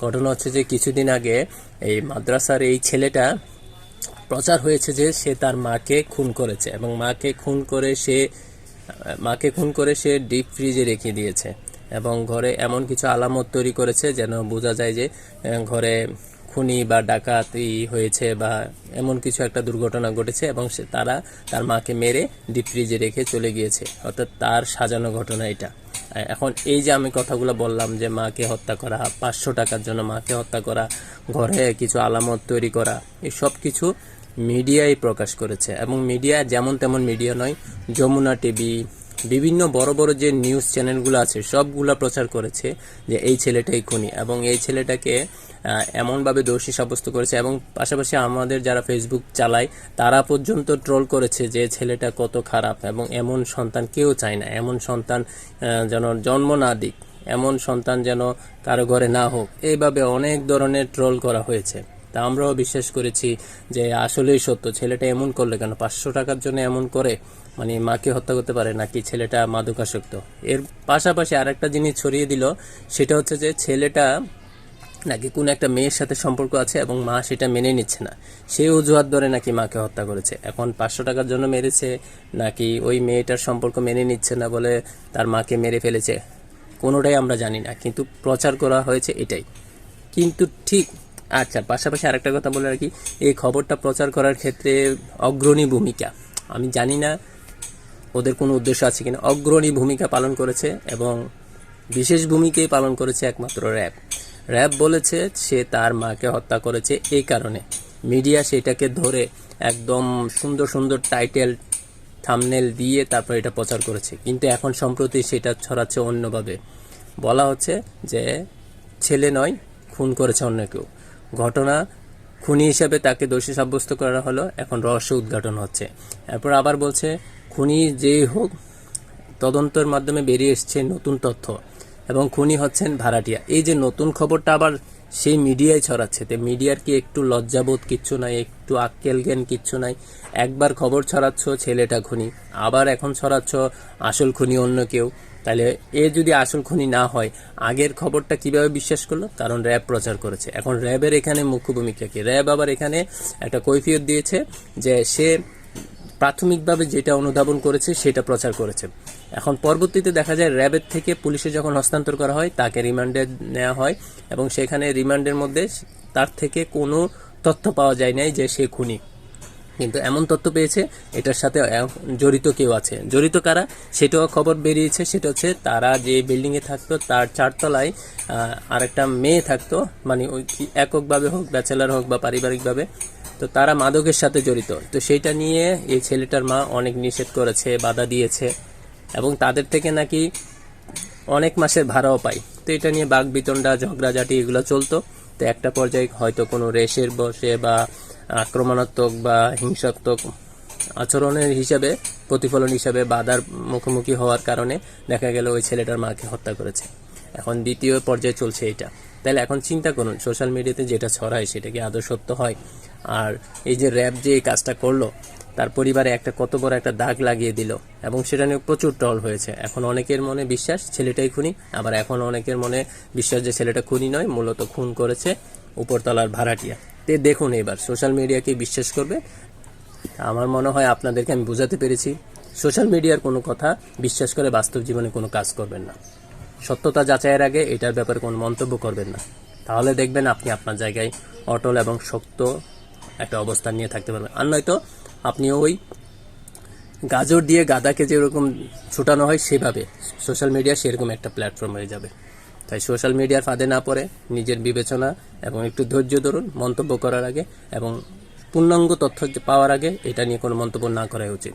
ঘটনা হচ্ছে যে কিছুদিন আগে এই মাদ্রাসার এই ছেলেটা প্রচার হয়েছে যে সে তার মাকে খুন করেছে এবং মাকে খুন করে সে, মাকে খুন করে সে ডিপ ফ্রিজে রেখে দিয়েছে এবং ঘরে এমন কিছু আলামত তৈরি করেছে যেন বোঝা যায় যে ঘরে খুনি বা ডাকাতি হয়েছে বা এমন কিছু একটা দুর্ঘটনা ঘটেছে এবং সে তারা তার মাকে মেরে ডিপ ফ্রিজে রেখে চলে গিয়েছে। অর্থাৎ তার সাজানো ঘটনা এটা। এখন এই যে আমি কথাগুলো বললাম যে মাকে হত্যা করা, পাঁচশো টাকার জন্য মাকে হত্যা করা, ঘরে কিছু আলামত তৈরি করা, এই সব কিছু মিডিয়াই প্রকাশ করেছে। এবং মিডিয়া যেমন তেমন মিডিয়া নয়, যমুনা টিভি বিভিন্ন বড় বড় যে নিউজ চ্যানেলগুলো আছে, সবগুলো প্রচার করেছে যে এই ছেলেটাই খুনি এবং এই ছেলেটাকে এমনভাবে দোষী সাব্যস্ত করেছে এবং পাশাপাশি আমাদের যারা ফেসবুক চালায়, তারা পর্যন্ত ট্রোল করেছে যে ছেলেটা কত খারাপ এবং এমন সন্তান কেউ চায় না। এমন সন্তান যেন জন্ম না দিক, এমন সন্তান যেন কারও ঘরে না হোক। এইভাবে অনেক ধরনের ট্রোল করা হয়েছে। তা আমরাও বিশ্বাস করেছি যে আসলেই সত্য। ছেলেটা এমন করলে কেন? পাঁচশো টাকার জন্য এমন করে মানে মাকে হত্যা করতে পারে নাকি ছেলেটা মাদকাসক্ত? এর পাশাপাশি আরেকটা জিনিস ছড়িয়ে দিল, সেটা হচ্ছে যে ছেলেটা নাকি কোনো একটা মেয়ের সাথে সম্পর্ক আছে এবং মা সেটা মেনে নিচ্ছে না। সেই অজুহাত ধরে নাকি মাকে হত্যা করেছে। এখন পাঁচশো টাকার জন্য মেরেছে নাকি ওই মেয়েটার সম্পর্ক মেনে নিচ্ছে না বলে তার মাকে মেরে ফেলেছে? কোনোটাই আমরা জানি না, কিন্তু প্রচার করা হয়েছে এটাই। কিন্তু ঠিক আচ্ছা পাশাপাশি আরেকটা কথা বলে রাখি, এই খবরটা প্রচার করার ক্ষেত্রে অগ্রণী ভূমিকা। আমি জানি না ওদের কোনো উদ্দেশ্য আছে কিনা। অগ্রণী ভূমিকা পালন করেছে এবং বিশেষ ভূমিকাই পালন করেছে একমাত্র র্যাব। র্যাব বলেছে সে তার মাকে হত্যা করেছে এই কারণে। মিডিয়া সেটাকে ধরে একদম সুন্দর সুন্দর টাইটেল, থামনেল দিয়ে তারপর এটা প্রচার করেছে। কিন্তু এখন সম্প্রতি সেটা ছড়াচ্ছে অন্যভাবে। বলা হচ্ছে যে ছেলে নয়, খুন করেছে অন্য কেউ। ঘটনা খুনি হিসেবে তাকে দোষী সাব্যস্ত করা হলো। এখন রহস্য উদ্ঘাটন হচ্ছে। এরপর আবার বলছে, খুনি যেই হোক, তদন্তের মাধ্যমে বেরিয়ে এসছে নতুন তথ্য এবং খুনি হচ্ছেন ভাড়াটিয়া। এই যে নতুন খবরটা আবার সেই মিডিয়ায় ছড়াচ্ছে, তো মিডিয়ার কি একটু লজ্জাবোধ কিচ্ছু নাই, একটু আক্কেল জ্ঞান কিচ্ছু নাই? একবার খবর ছড়াচ্ছ, ছেলেটা খুনি। আবার এখন ছড়াচ্ছ, আসল খুনি অন্য কেউ। তাহলে এ যদি আসল খুনি না হয়, আগের খবরটা কীভাবে বিশ্বাস করল? কারণ র্যাব প্রচার করেছে। এখন র্যাবের এখানে মুখ্য ভূমিকা কি? র্যাব আবার এখানে একটা কৈফিয়ত দিয়েছে যে সে প্রাথমিকভাবে যেটা অনুধাবন করেছে, সেটা প্রচার করেছে। এখন পরবর্তীতে দেখা যায় র্যাবের থেকে পুলিশে যখন হস্তান্তর করা হয়, তাকে রিমান্ডে নেওয়া হয় এবং সেখানে রিমান্ডের মধ্যে তার থেকে কোনো তথ্য পাওয়া যায় নাই যে সে খুনি। কিন্তু এমন তথ্য পেয়েছে, এটার সাথে জড়িত কেউ আছে। জড়িত কারা? সেটাও খবর বেরিয়েছে, সেটা হচ্ছে তারা যে বিল্ডিংয়ে থাকতো, তার চারতলায় আরেকটা মেয়ে থাকতো মানে ওই এককভাবে হোক ব্যাচেলার হোক বা পারিবারিকভাবে, তো তারা মাদকের সাথে জড়িত। তো সেইটা নিয়ে এই ছেলেটার মা অনেক নিষেধ করেছে, বাধা দিয়েছে, এবং তাদের থেকে নাকি অনেক মাসের ভাড়াও পাই তো এটা নিয়ে বাঘ, বিতণ্ডা, ঝগড়াঝাটি এগুলো চলতো। তো একটা পর্যায়ে হয়তো কোনো রেসের বসে বা আক্রমণাত্মক বা হিংসাত্মক আচরণের হিসাবে, প্রতিফলন হিসাবে বাধার মুখোমুখি হওয়ার কারণে দেখা গেল ওই ছেলেটার মাকে হত্যা করেছে। এখন দ্বিতীয় পর্যায়ে চলছে এটা। তাহলে এখন চিন্তা করুন সোশ্যাল মিডিয়াতে যেটা ছড়ায় সেটা কি আদৌ সত্য হয়? আর এই যে র্যাব যে এই কাজটা করল, তার পরিবারে একটা কত বড় একটা দাগ লাগিয়ে দিল এবং সেটা নিয়ে প্রচুর টল হয়েছে। এখন অনেকের মনে বিশ্বাস, ছেলেটাই খুনি। আবার এখন অনেকের মনে বিশ্বাস যে ছেলেটা খুনি নয়, মূলত খুন করেছে উপরতলার ভাড়াটিয়া। তে দেখুন এবার সোশ্যাল মিডিয়াকে বিশ্বাস করবে? আমার মনে হয় আপনাদেরকে আমি বোঝাতে পেরেছি। সোশ্যাল মিডিয়ার কোনো কথা বিশ্বাস করে বাস্তব জীবনে কোনো কাজ করবেন না। সত্যতা যাচাইয়ের আগে এটার ব্যাপারে কোনো মন্তব্য করবেন না। তাহলে দেখবেন আপনি আপনার জায়গায় অটল এবং শক্ত একটা অবস্থান নিয়ে থাকতে পারবেন। আর নয়তো আপনি ওই গাজর দিয়ে গাদাকে যেরকম ছুটানো হয়, সেভাবে সোশ্যাল মিডিয়া সেরকম একটা প্ল্যাটফর্ম হয়ে যাবে। তাই সোশ্যাল মিডিয়ার ফাঁদে না পড়ে নিজের বিবেচনা এবং একটু ধৈর্য ধরুন, মন্তব্য করার আগে এবং পূর্ণাঙ্গ তথ্য পাওয়ার আগে এটা নিয়ে কোনো মন্তব্য না করাই উচিত।